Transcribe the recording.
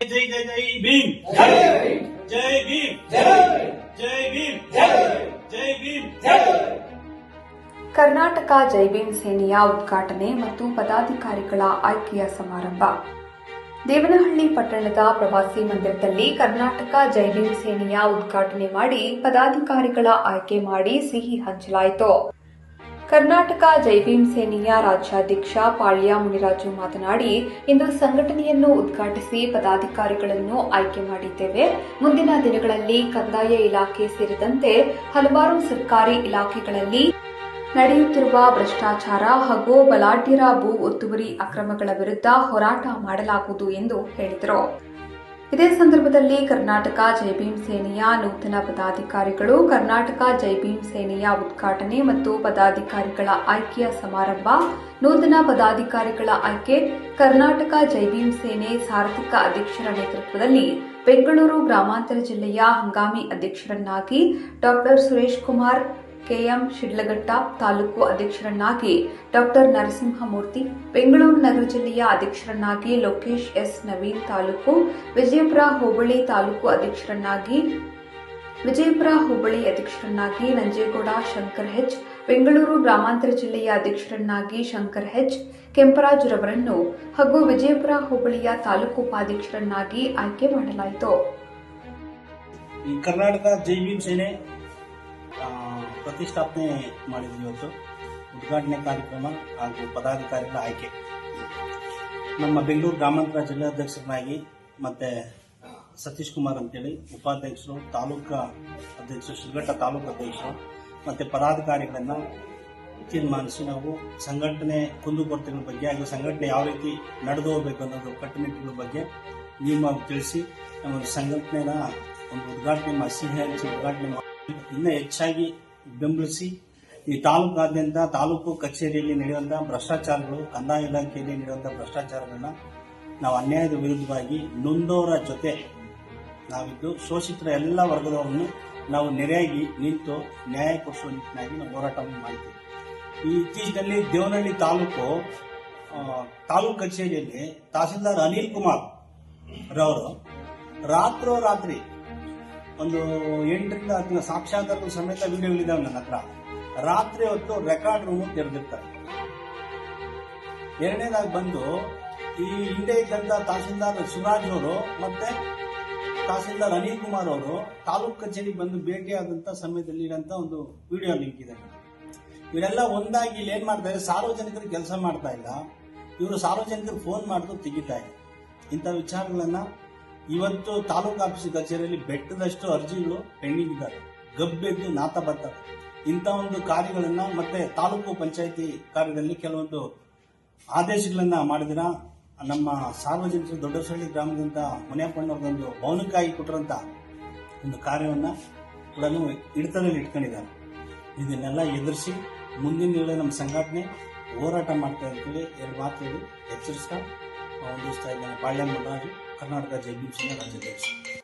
ಜೈ ಜೈ ಜೈ ಭೀಮ್. ಜೈ ಭೀಮ್. ಜೈ ಭೀಮ್. ಜೈ ಭೀಮ್. ಕರ್ನಾಟಕ ಜೈಬೀಮ್ ಸೇನೆಯ ಉದ್ಘಾಟನೆ ಮತ್ತು ಪದಾಧಿಕಾರಿಗಳ ಆಯ್ಕೆಯ ಸಮಾರಂಭ. ದೇವನಹಳ್ಳಿ ಪಟ್ಟಣದ ಪ್ರವಾಸಿ ಮಂದಿರದಲ್ಲಿ ಕರ್ನಾಟಕ ಜೈಬೀಮ್ ಸೇನೆಯ ಉದ್ಘಾಟನೆ ಮಾಡಿ ಪದಾಧಿಕಾರಿಗಳ ಆಯ್ಕೆ ಮಾಡಿ ಸಿಹಿ ಹಂಚಲಾಯಿತು. ಕರ್ನಾಟಕ ಜೈಭೀಮ್ ಸೇನೆಯ ರಾಜ್ಯಾಧ್ಯಕ್ಷ ಪಾಳ್ಯ ಮುನಿರಾಜು ಮಾತನಾಡಿ, ಇಂದು ಸಂಘಟನೆಯನ್ನು ಉದ್ಘಾಟಿಸಿ ಪದಾಧಿಕಾರಿಗಳನ್ನು ಆಯ್ಕೆ ಮಾಡಿದ್ದೇವೆ. ಮುಂದಿನ ದಿನಗಳಲ್ಲಿ ಕಂದಾಯ ಇಲಾಖೆ ಸೇರಿದಂತೆ ಹಲವಾರು ಸರ್ಕಾರಿ ಇಲಾಖೆಗಳಲ್ಲಿ ನಡೆಯುತ್ತಿರುವ ಭ್ರಷ್ಟಾಚಾರ ಹಾಗೂ ಬಲಾಢ್ಯರ ಭೂ ಒತ್ತುವರಿ ಅಕ್ರಮಗಳ ವಿರುದ್ಧ ಹೋರಾಟ ಮಾಡಲಾಗುವುದು ಎಂದು ಹೇಳಿದರು. ಇದೇ ಸಂದರ್ಭದಲ್ಲಿ ಕರ್ನಾಟಕ ಜೈಭೀಮ್ ಸೇನೆಯ ನೂತನ ಪದಾಧಿಕಾರಿಗಳು, ಕರ್ನಾಟಕ ಜೈಭೀಮ್ ಸೇನೆಯ ಉದ್ಘಾಟನೆ ಮತ್ತು ಪದಾಧಿಕಾರಿಗಳ ಆಯ್ಕೆಯ ಸಮಾರಂಭ, ನೂತನ ಪದಾಧಿಕಾರಿಗಳ ಆಯ್ಕೆ, ಕರ್ನಾಟಕ ಜೈಭೀಮ್ ಸೇನೆ ಸಾರ್ಥಕ ಅಧ್ಯಕ್ಷರ ನೇತೃತ್ವದಲ್ಲಿ ಬೆಂಗಳೂರು ಗ್ರಾಮಾಂತರ ಜಿಲ್ಲೆಯ ಹಂಗಾಮಿ ಅಧ್ಯಕ್ಷರನ್ನಾಗಿ ಡಾಕ್ಟರ್ ಸುರೇಶ್ ಕುಮಾರ್ ಕೆಎಂ ಶಿಡ್ಲಘಟ್ಟ ತಾಲೂಕು ಅಧ್ಯಕ್ಷರನ್ನಾಗಿ ಡಾಕ್ಟರ್ ನರಸಿಂಹಮೂರ್ತಿ, ಬೆಂಗಳೂರು ನಗರ ಜಿಲ್ಲೆಯ ಅಧ್ಯಕ್ಷರನ್ನಾಗಿ ಲೋಕೇಶ್ ಎಸ್. ನವೀನ್ ತಾಲೂಕು, ವಿಜಯಪುರ ಹೋಬಳಿ ತಾಲೂಕು ಅಧ್ಯಕ್ಷರನ್ನಾಗಿ ವಿಜಯಪುರ ಹೋಬಳಿ ಅಧ್ಯಕ್ಷರನ್ನಾಗಿ ನಂಜೇಗೌಡ ಶಂಕರ್ ಹೆಚ್, ಬೆಂಗಳೂರು ಗ್ರಾಮಾಂತರ ಜಿಲ್ಲೆಯ ಅಧ್ಯಕ್ಷರನ್ನಾಗಿ ಶಂಕರ್ ಹೆಚ್ ಕೆಂಪರಾಜುರವರನ್ನು ಹಾಗೂ ವಿಜಯಪುರ ಹೋಬಳಿಯ ತಾಲೂಕು ಉಪಾಧ್ಯಕ್ಷರನ್ನಾಗಿ ಆಯ್ಕೆ ಮಾಡಲಾಯಿತು. ಕರ್ನಾಟಕ ಜೈ ಭೀಮ್ ಸೇನೆ ಪ್ರತಿಷ್ಠಾಪನೆ ಮಾಡಿದ್ವಿ ಇವತ್ತು ಉದ್ಘಾಟನೆ ಕಾರ್ಯಕ್ರಮ ಹಾಗೂ ಪದಾಧಿಕಾರಿಗಳ ಆಯ್ಕೆ. ನಮ್ಮ ಬೆಂಗಳೂರು ಗ್ರಾಮಾಂತರ ಜಿಲ್ಲಾಧ್ಯಕ್ಷರನ್ನಾಗಿ ಮತ್ತೆ ಸತೀಶ್ ಕುಮಾರ್ ಅಂತೇಳಿ ಉಪಾಧ್ಯಕ್ಷರು, ತಾಲೂಕಾ ಅಧ್ಯಕ್ಷರು, ಶ್ರೀಘಟ್ಟ ತಾಲೂಕು ಅಧ್ಯಕ್ಷರು ಮತ್ತೆ ಪದಾಧಿಕಾರಿಗಳನ್ನು ತೀರ್ಮಾನಿಸಿ ನಾವು ಸಂಘಟನೆ ಕುಂದುಕೊರತೆಗಳ ಬಗ್ಗೆ ಹಾಗೂ ಸಂಘಟನೆ ಯಾವ ರೀತಿ ನಡೆದು ಹೋಗಬೇಕು ಅನ್ನೋದು ಕಟ್ಟುನಿಟ್ಟುಗಳ ಬಗ್ಗೆ ನಿಯಮವಾಗಿ ತಿಳಿಸಿ ನಮ್ಮ ಸಂಘಟನೆನ ಒಂದು ಉದ್ಘಾಟನೆ ಮಾಡಿ ಸಿಹಿ ಹಂಚಿ ಉದ್ಘಾಟನೆ ಮಾಡಿ. ಇನ್ನೂ ಹೆಚ್ಚಾಗಿ ಬೆಂಬಲಿಸಿ ಈ ತಾಲೂಕಾದ್ಯಂತ ತಾಲೂಕು ಕಚೇರಿಯಲ್ಲಿ ನಡೆಯುವಂತಹ ಭ್ರಷ್ಟಾಚಾರಗಳು, ಕಂದಾಯ ಇಲಾಖೆಯಲ್ಲಿ ನಡೆಯುವಂತಹ ಭ್ರಷ್ಟಾಚಾರಗಳನ್ನ ನಾವು ಅನ್ಯಾಯದ ವಿರುದ್ಧವಾಗಿ ನೊಂದವರ ಜೊತೆ ನಾವಿದ್ದು ಶೋಷಿತರ ಎಲ್ಲ ವರ್ಗದವರನ್ನು ನಾವು ನೆರೆಯಾಗಿ ನಿಂತು ನ್ಯಾಯ ಕೊಡಿಸುವ ನಿಟ್ಟಿನಾಗಿ ನಾವು ಹೋರಾಟವನ್ನು ಮಾಡ್ತೀವಿ ಈ ಇತ್ತೀಚಿನಲ್ಲಿ ದೇವನಹಳ್ಳಿ ತಾಲೂಕು ತಾಲೂಕು ಕಚೇರಿಯಲ್ಲಿ ತಹಸೀಲ್ದಾರ್ ಅನಿಲ್ ಕುಮಾರ್ ರವರು ರಾತ್ರೋರಾತ್ರಿ ಒಂದು ಎಂಟರಿಂದ ಹತ್ತು ಸಾಕ್ಷಾಧಾರದ ಸಮೇತ ವಿಡಿಯೋಗಳಿದ್ದಾವೆ ನನ್ನ ಹತ್ರ. ರಾತ್ರಿ ಹೊತ್ತು ರೆಕಾರ್ಡ್ ರೂಮ್ ತೆರೆದಿರ್ತಾರೆ. ಎರಡನೇದಾಗಿ ಬಂದು ಈ ಹಿಂದೆ ಇದ್ದಂತ ತಹಸೀಲ್ದಾರ್ ಶಿವರಾಜ್ ಅವರು ಮತ್ತೆ ತಹಸೀಲ್ದಾರ್ ಅನಿಲ್ ಕುಮಾರ್ ಅವರು ತಾಲೂಕ್ ಕಚೇರಿಗೆ ಬಂದು ಭೇಟಿಯಾದಂತ ಸಮಯದಲ್ಲಿ ಇರೋಂಥ ಒಂದು ವಿಡಿಯೋ ಲಿಂಕ್ ಇದೆ. ಇವರೆಲ್ಲ ಒಂದಾಗಿ ಇಲ್ಲಿ ಏನು ಮಾಡ್ತಾ ಇದ್ದಾರೆ ಸಾರ್ವಜನಿಕರು ಕೆಲಸ ಮಾಡ್ತಾ ಇಲ್ಲ. ಇವರು ಸಾರ್ವಜನಿಕರು ಫೋನ್ ಮಾಡಿದ್ರು ತೆಗಿತಾ ಇಲ್ಲ. ಇಂಥ ವಿಚಾರಗಳನ್ನ ಇವತ್ತು ತಾಲೂಕು ಆಫೀಸ್ ಕಚೇರಿಯಲ್ಲಿ ಬೆಟ್ಟದಷ್ಟು ಅರ್ಜಿಗಳು ಪೆಂಡಿಂಗ್ ಇದ್ದಾರೆ ಗಬ್ಬೆದ್ದು ನಾತ ಬರ್ತವೆ. ಇಂಥ ಒಂದು ಕಾರ್ಯಗಳನ್ನ ಮತ್ತೆ ತಾಲೂಕು ಪಂಚಾಯಿತಿ ಕಾರ್ಯದಲ್ಲಿ ಕೆಲವೊಂದು ಆದೇಶಗಳನ್ನ ಮಾಡಿದಿರ ನಮ್ಮ ಸಾರ್ವಜನಿಕರು ದೊಡ್ಡಸಹಳ್ಳಿ ಗ್ರಾಮದಿಂದ ಮುನಿಯಪ್ಪಣ್ಣವ್ರದೊಂದು ಮೌನಕ್ಕಾಗಿ ಕೊಟ್ಟಿರೋಂಥ ಒಂದು ಕಾರ್ಯವನ್ನ ಕೂಡ ಹಿಡಿತದಲ್ಲಿ ಇಟ್ಕೊಂಡಿದ್ದಾರೆ. ಇದನ್ನೆಲ್ಲ ಎದುರಿಸಿ ಮುಂದಿನ ದಿನಗಳಲ್ಲಿ ನಮ್ಮ ಸಂಘಟನೆ ಹೋರಾಟ ಮಾಡ್ತಾ ಇರ್ತೀವಿ. ಎರಡು ಮಾತು ಹೇಳಿ ಎಚ್ಚರಿಸ್ತಾ ಇದ್ದಾನೆ ಬಾಳ್ಯ ಕರ್ನಾಟಕ ಜೈ ಭೀಮ್ ಸೇನೆ ರಾಜ್ಯಾಧ್ಯಕ್ಷ